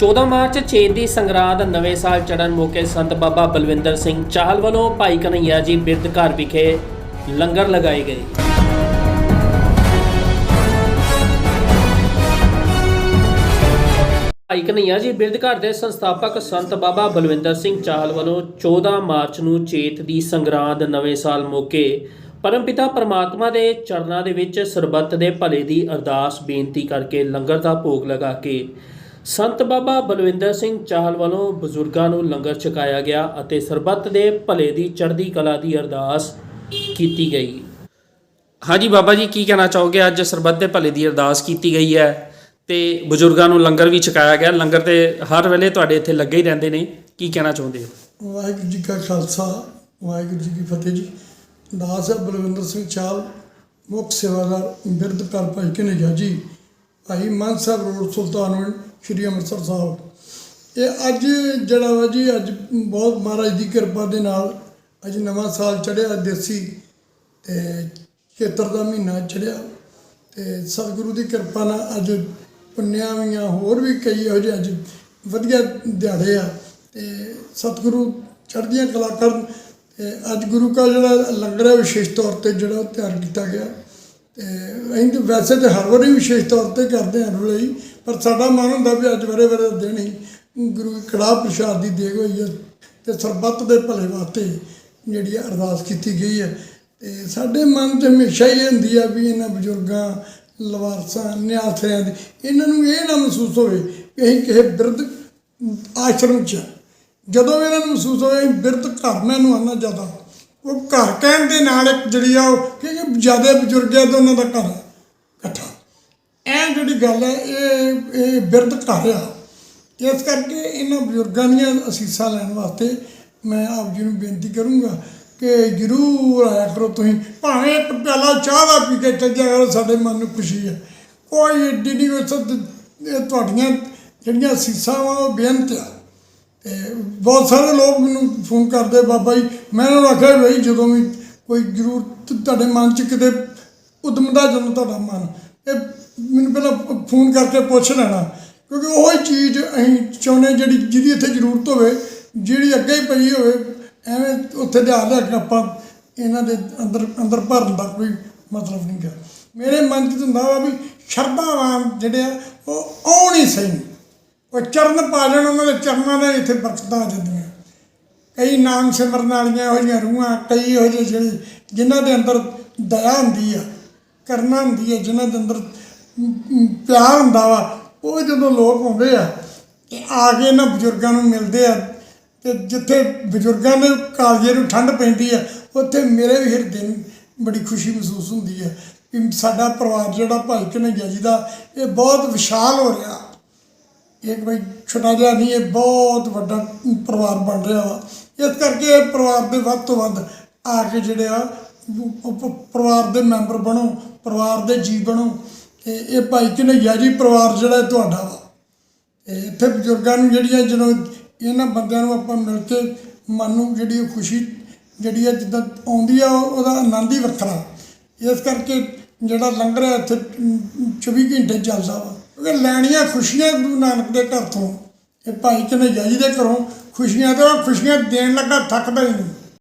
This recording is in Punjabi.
14 ਮਾਰਚ ਚੇਤ ਦੀ ਸੰਗਰਾਂਦ ਨਵੇਂ ਸਾਲ ਚੜ੍ਹਨ ਮੌਕੇ ਸੰਤ ਬਾਬਾ ਬਲਵਿੰਦਰ ਸਿੰਘ ਚਾਹਲ ਵੱਲੋਂ ਭਾਈ ਕਨਈਆ ਜੀ ਬਿਰਧ ਘਰ ਵਿਖੇ ਲੰਗਰ ਲਗਾਏ ਗਏ। ਭਾਈ ਕਨਈਆ ਜੀ ਬਿਰਧ ਘਰ ਦੇ ਸੰਸਥਾਪਕ ਸੰਤ ਬਾਬਾ ਬਲਵਿੰਦਰ ਸਿੰਘ ਚਾਹਲ ਵੱਲੋਂ 14 ਮਾਰਚ ਨੂੰ ਚੇਤ ਦੀ ਸੰਗਰਾਂਦ ਨਵੇਂ ਸਾਲ ਮੌਕੇ ਪਰਮਪਿਤਾ ਪਰਮਾਤਮਾ ਦੇ ਚਰਨਾਂ ਦੇ ਵਿੱਚ ਸਰਬੱਤ ਦੇ ਭਲੇ ਦੀ ਅਰਦਾਸ ਬੇਨਤੀ ਕਰਕੇ ਲੰਗਰ ਦਾ ਭੋਗ ਲਗਾ ਕੇ ਸੰਤ ਬਾਬਾ ਬਲਵਿੰਦਰ ਸਿੰਘ ਚਾਹਲ ਵੱਲੋਂ ਬਜ਼ੁਰਗਾਂ ਨੂੰ ਲੰਗਰ ਛਕਾਇਆ ਗਿਆ ਅਤੇ ਸਰਬੱਤ ਦੇ ਭਲੇ ਦੀ ਚੜ੍ਹਦੀ ਕਲਾ ਦੀ ਅਰਦਾਸ ਕੀਤੀ ਗਈ। ਹਾਂਜੀ ਬਾਬਾ ਜੀ, ਕੀ ਕਹਿਣਾ ਚਾਹੋਗੇ? ਅੱਜ ਸਰਬੱਤ ਦੇ ਭਲੇ ਦੀ ਅਰਦਾਸ ਕੀਤੀ ਗਈ ਹੈ ਤੇ ਬਜ਼ੁਰਗਾਂ ਨੂੰ ਲੰਗਰ ਵੀ ਛਕਾਇਆ ਗਿਆ। ਲੰਗਰ ਤੇ ਹਰ ਵੇਲੇ ਤੁਹਾਡੇ ਇੱਥੇ ਲੱਗੇ ਹੀ ਰਹਿੰਦੇ ਨੇ। ਕੀ ਕਹਿਣਾ ਚਾਹੁੰਦੇ ਹੋ? ਵਾਹਿਗੁਰੂ ਜੀ ਕਾ ਖਾਲਸਾ, ਵਾਹਿਗੁਰੂ ਜੀ ਕੀ ਫਤਿਹ ਜੀ। ਦਾਸ ਬਲਵਿੰਦਰ ਸਿੰਘ ਚਾਲ ਮੁੱਖ ਸੇਵਾਦਾਰ ਬਿਰਧ ਘਰ ਭਾਈ ਕਨੇਜਾ ਜੀ। ਭਾਈ ਮਾਨ ਸਾਹਿਬ ਰੋਡ ਸੁਲਤਾਨਵਿੰਡ ਸ਼੍ਰੀ ਅੰਮ੍ਰਿਤਸਰ ਸਾਹਿਬ। ਇਹ ਅੱਜ ਜਿਹੜਾ ਵਾ ਜੀ, ਅੱਜ ਬਹੁਤ ਮਹਾਰਾਜ ਦੀ ਕਿਰਪਾ ਦੇ ਨਾਲ ਅੱਜ ਨਵਾਂ ਸਾਲ ਚੜਿਆ ਦੇਸੀ ਤੇ ਚੇਤਰ ਦਾ ਮਹੀਨਾ ਚੜਿਆ ਤੇ ਸਤਿਗੁਰੂ ਦੀ ਕਿਰਪਾ ਨਾਲ ਅੱਜ ਪੁੰਨਿਆਵੀਆਂ ਹੋਰ ਵੀ ਕਈ ਇਹੋ ਜਿਹੇ ਅੱਜ ਵਧੀਆ ਦਿਹਾੜੇ ਆ। ਤੇ ਸਤਿਗੁਰੂ ਚੜ੍ਹਦੀਆਂ ਕਲਾ ਕਰਨ ਤੇ ਅੱਜ ਗੁਰੂ ਕਾ ਜਿਹੜਾ ਲੰਗਰ ਹੈ, ਵਿਸ਼ੇਸ਼ ਤੌਰ ਤੇ ਜਿਹੜਾ ਉਹ ਤਿਆਰ ਕੀਤਾ ਗਿਆ। ਤੇ ਅਸੀਂ ਤਾਂ ਵੈਸੇ ਤੇ ਹਰ ਵਾਰੀ ਵਿਸ਼ੇਸ਼ ਤੌਰ ਤੇ ਕਰਦੇ ਹਾਂ ਹਰ ਪਰ ਸਾਡਾ ਮਨ ਹੁੰਦਾ ਵੀ ਅੱਜ ਵਰੇ ਵਰੇ ਦਿਨ ਹੀ ਗੁਰੂ ਦੀ ਕੜਾਹ ਪ੍ਰਸ਼ਾਦ ਦੀ ਦੇਗ ਹੋਈ ਹੈ ਤੇ ਸਰਬੱਤ ਦੇ ਭਲੇ ਵਾਸਤੇ ਜਿਹੜੀ ਆ ਅਰਦਾਸ ਕੀਤੀ ਗਈ ਹੈ। ਤੇ ਸਾਡੇ ਮਨ 'ਚ ਹਮੇਸ਼ਾ ਹੀ ਇਹ ਹੁੰਦੀ ਆ ਵੀ ਇਹਨਾਂ ਬਜ਼ੁਰਗਾਂ, ਲਵਾਰਸਾਂ ਨਿਆਥਰਿਆਂ ਦੀ, ਇਹਨਾਂ ਨੂੰ ਇਹ ਨਾ ਮਹਿਸੂਸ ਹੋਵੇ ਕਿ ਅਸੀਂ ਕਿਸੇ ਬਿਰਧ ਆਸ਼ਰਮ 'ਚ ਜਦੋਂ ਵੀ ਇਹਨਾਂ ਨੂੰ ਮਹਿਸੂਸ ਹੋਵੇ ਅਸੀਂ ਬਿਰਧ ਘਰ ਮੈਂ ਇਹਨੂੰ ਆਨਾ ਜ਼ਿਆਦਾ। ਉਹ ਘਰ ਕਹਿਣ ਦੇ ਨਾਲ ਇੱਕ ਜਿਹੜੀ ਆ ਉਹ ਕਿਉਂਕਿ ਜ਼ਿਆਦਾ ਬਜ਼ੁਰਗ ਆ ਤਾਂ ਉਹਨਾਂ ਦਾ ਘਰ ਇਕੱਠਾ। ਇਹ ਜਿਹੜੀ ਗੱਲ ਹੈ ਇਹ ਇਹ ਬਿਰਧ ਘਰ ਆ। ਇਸ ਕਰਕੇ ਇਹਨਾਂ ਬਜ਼ੁਰਗਾਂ ਦੀਆਂ ਅਸੀਸਾਂ ਲੈਣ ਵਾਸਤੇ ਮੈਂ ਆਪ ਜੀ ਨੂੰ ਬੇਨਤੀ ਕਰੂੰਗਾ ਕਿ ਜਰੂਰ ਆਇਆ ਕਰੋ ਤੁਸੀਂ। ਭਾਵੇਂ ਇੱਕ ਪਿਆਲਾ ਚਾਹ ਦਾ ਪੀ ਕੇ ਚੱਲ ਜਾਇਆ ਸਾਡੇ ਮਨ ਨੂੰ ਖੁਸ਼ੀ ਹੈ ਕੋਈ ਏਡੀ ਨਹੀਂ ਕੋਈ ਤੁਹਾਡੀਆਂ ਜਿਹੜੀਆਂ ਅਸੀਸਾਂ ਵਾ, ਉਹ ਬੇਅੰਤ ਆ। ਤੇ ਬਹੁਤ ਸਾਰੇ ਲੋਕ ਮੈਨੂੰ ਫੋਨ ਕਰਦੇ, ਬਾਬਾ ਜੀ, ਮੈਂ ਉਹਨਾਂ ਨੂੰ ਆਖਿਆ ਬਈ ਜਦੋਂ ਵੀ ਕੋਈ ਜ਼ਰੂਰਤ, ਤੁਹਾਡੇ ਮਨ 'ਚ ਕਿਤੇ ਉਦਮਦਾ ਜਦੋਂ ਤੁਹਾਡਾ ਮਨ ਇਹ ਮੈਨੂੰ ਪਹਿਲਾਂ ਫੋਨ ਕਰਕੇ ਪੁੱਛ ਲੈਣਾ। ਕਿਉਂਕਿ ਉਹ ਹੀ ਚੀਜ਼ ਅਸੀਂ ਚਾਹੁੰਦੇ ਜਿਹੜੀ, ਜਿਹਦੀ ਇੱਥੇ ਜ਼ਰੂਰਤ ਹੋਵੇ, ਜਿਹੜੀ ਅੱਗੇ ਹੀ ਪਈ ਹੋਵੇ, ਐਵੇਂ ਉੱਥੇ ਲਿਆ ਲਿਆ ਕੇ ਆਪਾਂ ਇਹਨਾਂ ਦੇ ਅੰਦਰ ਅੰਦਰ ਭਰਨ ਦਾ ਕੋਈ ਮਤਲਬ ਨਹੀਂ ਗਾ। ਮੇਰੇ ਮਨ 'ਚ ਹੁੰਦਾ ਵਾ ਵੀ ਸ਼ਰਧਾਵਾਨ ਜਿਹੜੇ ਆ, ਉਹ ਆਉਣ ਹੀ ਸਹੀ। ਉਹ ਚਰਨ ਪਾ ਉਹਨਾਂ ਦੇ ਚਰਨਾਂ ਦੇ, ਇੱਥੇ ਬਰਕਤਾਂ ਆ ਜਾਂਦੀਆਂ। ਕਈ ਨਾਮ ਸਿਮਰਨ ਵਾਲੀਆਂ ਇਹੋ ਜਿਹੀਆਂ ਰੂਹਾਂ, ਕਈ ਇਹੋ ਜਿਹੇ ਜਿਹੜੇ ਜਿਨ੍ਹਾਂ ਦੇ ਅੰਦਰ ਦਇਆ ਹੁੰਦੀ ਆ, ਕਰਨਾ ਹੁੰਦੀ ਹੈ ਜਿਨ੍ਹਾਂ ਦੇ ਅੰਦਰ ਪਿਆਰ ਹੁੰਦਾ ਵਾ, ਉਹ ਜਦੋਂ ਲੋਕ ਆਉਂਦੇ ਆ, ਤੇ ਆ ਕੇ ਇਹਨਾਂ ਬਜ਼ੁਰਗਾਂ ਨੂੰ ਮਿਲਦੇ ਆ, ਤੇ ਜਿੱਥੇ ਬਜ਼ੁਰਗਾਂ ਦੇ ਕਾਲਜੇ ਨੂੰ ਠੰਡ ਪੈਂਦੀ ਆ, ਉੱਥੇ ਮੇਰੇ ਵੀ ਹਿਰਦੇ ਨੂੰ ਬੜੀ ਖੁਸ਼ੀ ਮਹਿਸੂਸ ਹੁੰਦੀ ਹੈ ਕਿ ਸਾਡਾ ਪਰਿਵਾਰ ਜਿਹੜਾ ਭਾਈ ਕਨਈਆ ਜੀ ਦਾ, ਇਹ ਬਹੁਤ ਵਿਸ਼ਾਲ ਹੋ ਰਿਹਾ। ਇਹ ਬਈ ਛੋਟਾ ਜਿਹਾ ਨਹੀਂ ਇਹ ਬਹੁਤ ਵੱਡਾ ਪਰਿਵਾਰ ਬਣ ਰਿਹਾ ਵਾ। ਇਸ ਕਰਕੇ ਇਹ ਪਰਿਵਾਰ ਦੇ ਵੱਧ ਤੋਂ ਵੱਧ ਆ ਕੇ ਜਿਹੜੇ ਆ ਪਰਿਵਾਰ ਦੇ ਮੈਂਬਰ ਬਣੋ ਪਰਿਵਾਰ ਦੇ ਜੀ ਬਣੋ। ਤੇ ਇਹ ਭਾਈ ਕਨਈਆ ਜੀ ਪਰਿਵਾਰ ਜਿਹੜਾ ਤੁਹਾਡਾ ਵਾ। ਤੇ ਇੱਥੇ ਬਜ਼ੁਰਗਾਂ ਨੂੰ ਜਿਹੜੀਆਂ ਜਦੋਂ ਇਹਨਾਂ ਬੰਦਿਆਂ ਨੂੰ ਆਪਾਂ ਮਿਲ ਕੇ ਮਨ ਨੂੰ ਜਿਹੜੀ ਖੁਸ਼ੀ ਜਿਹੜੀ ਆ ਜਿੱਦਾਂ ਆਉਂਦੀ ਆ ਉਹ- ਉਹਦਾ ਆਨੰਦ ਹੀ ਵੱਖਰਾ। ਇਸ ਕਰਕੇ ਜਿਹੜਾ ਲੰਗਰ ਹੈ ਇੱਥੇ ਅਮ, 24 ਘੰਟੇ ਚੱਲਦਾ ਵਾ। ਕਿਉਂਕਿ ਲੈਣੀਆਂ ਖੁਸ਼ੀਆਂ ਗੁਰੂ ਨਾਨਕ ਦੇ ਘਰ ਤੋਂ। ਇਹ ਭਾਈ ਕਨਈਆ ਜੀ ਦੇ ਘਰੋਂ ਖੁਸ਼ੀਆਂ, ਤੇ ਖੁਸ਼ੀਆਂ ਦੇਣ ਲੱਗਾ ਥੱਕਦਾ ਹੀ ਨਹੀਂ